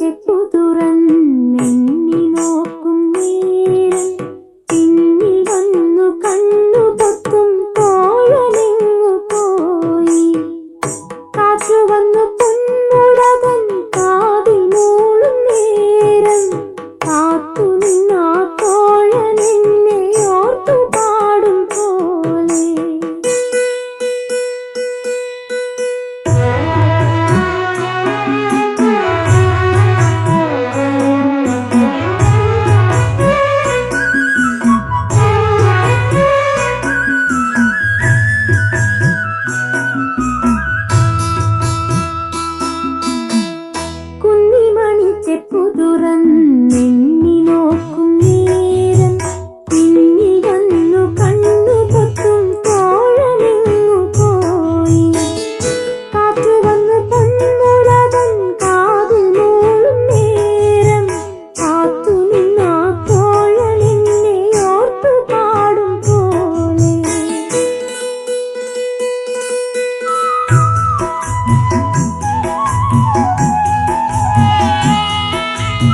దూరం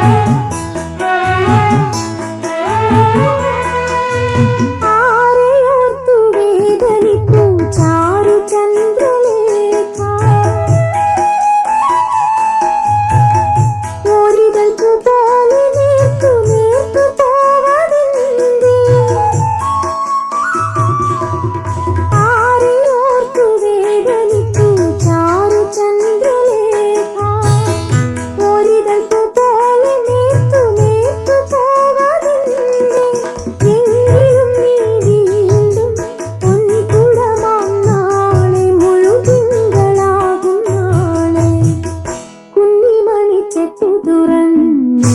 Música ചെത്തു തുറന്നിനോക്കു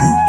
beat.